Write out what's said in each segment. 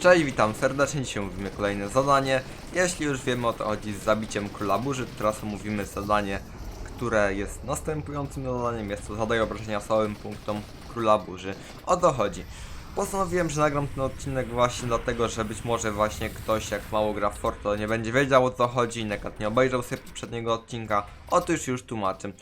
Cześć, witam serdecznie, dzisiaj mówimy kolejne zadanie. Jeśli już wiemy o to chodzi z zabiciem Króla Burzy, teraz omówimy zadanie, które jest następującym zadaniem. Jest to zadaj obrażenia całym punktom Króla Burzy. O to chodzi. Postanowiłem, że nagram ten odcinek właśnie dlatego, że być może właśnie ktoś jak mało gra w Forto nie będzie wiedział o co chodzi, nekat nie obejrzał sobie poprzedniego odcinka. Otóż już tłumaczę.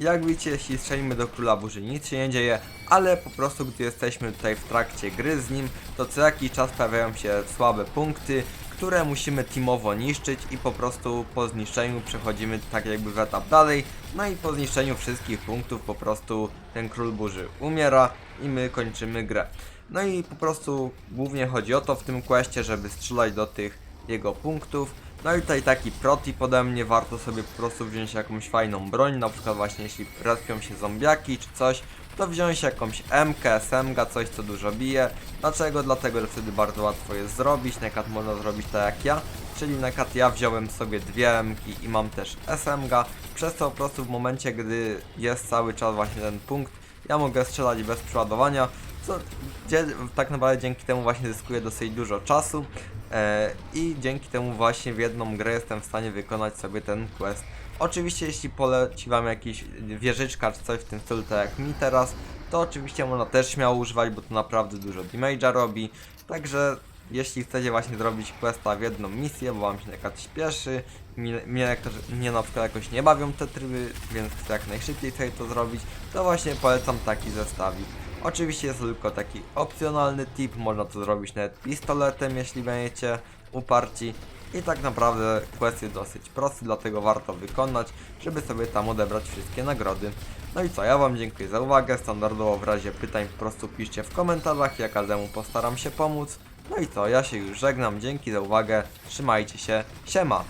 Jak widzicie, jeśli strzelimy do Króla Burzy, nic się nie dzieje, ale po prostu gdy jesteśmy tutaj w trakcie gry z nim, to co jakiś czas pojawiają się słabe punkty, które musimy teamowo niszczyć i po prostu po zniszczeniu przechodzimy tak jakby w etap dalej, no i po zniszczeniu wszystkich punktów po prostu ten Król Burzy umiera i my kończymy grę. No i po prostu głównie chodzi o to w tym questie, żeby strzelać do tych jego punktów. No i tutaj taki protip ode mnie, warto sobie po prostu wziąć jakąś fajną broń, na przykład właśnie jeśli respią się zombiaki czy coś, to wziąć jakąś MK, SMG, coś co dużo bije. Dlaczego? Dlatego, że wtedy bardzo łatwo jest zrobić, nekat można zrobić tak jak ja, czyli nekat ja wziąłem sobie dwie MK i mam też SMG, przez to po prostu w momencie, gdy jest cały czas właśnie ten punkt, ja mogę strzelać bez przeładowania, co gdzie, tak naprawdę dzięki temu właśnie zyskuję dosyć dużo czasu e, i dzięki temu właśnie w jedną grę jestem w stanie wykonać sobie ten quest. Oczywiście jeśli poleci wam jakiś wieżyczka czy coś w tym stylu, tak jak mi teraz, to oczywiście można też śmiało używać, bo to naprawdę dużo damage'a robi, także jeśli chcecie właśnie zrobić questa w jedną misję, bo wam się przykład śpieszy, mnie, mnie, mnie na przykład jakoś nie bawią te tryby, więc jak najszybciej sobie to zrobić, to właśnie polecam taki zestawik. Oczywiście jest to tylko taki opcjonalny tip, można to zrobić nawet pistoletem, jeśli będziecie uparci. I tak naprawdę quest jest dosyć prosty, dlatego warto wykonać, żeby sobie tam odebrać wszystkie nagrody. No i co, ja wam dziękuję za uwagę, standardowo w razie pytań po prostu piszcie w komentarzach, ja każdemu postaram się pomóc. No i co, ja się już żegnam, dzięki za uwagę, trzymajcie się, siema!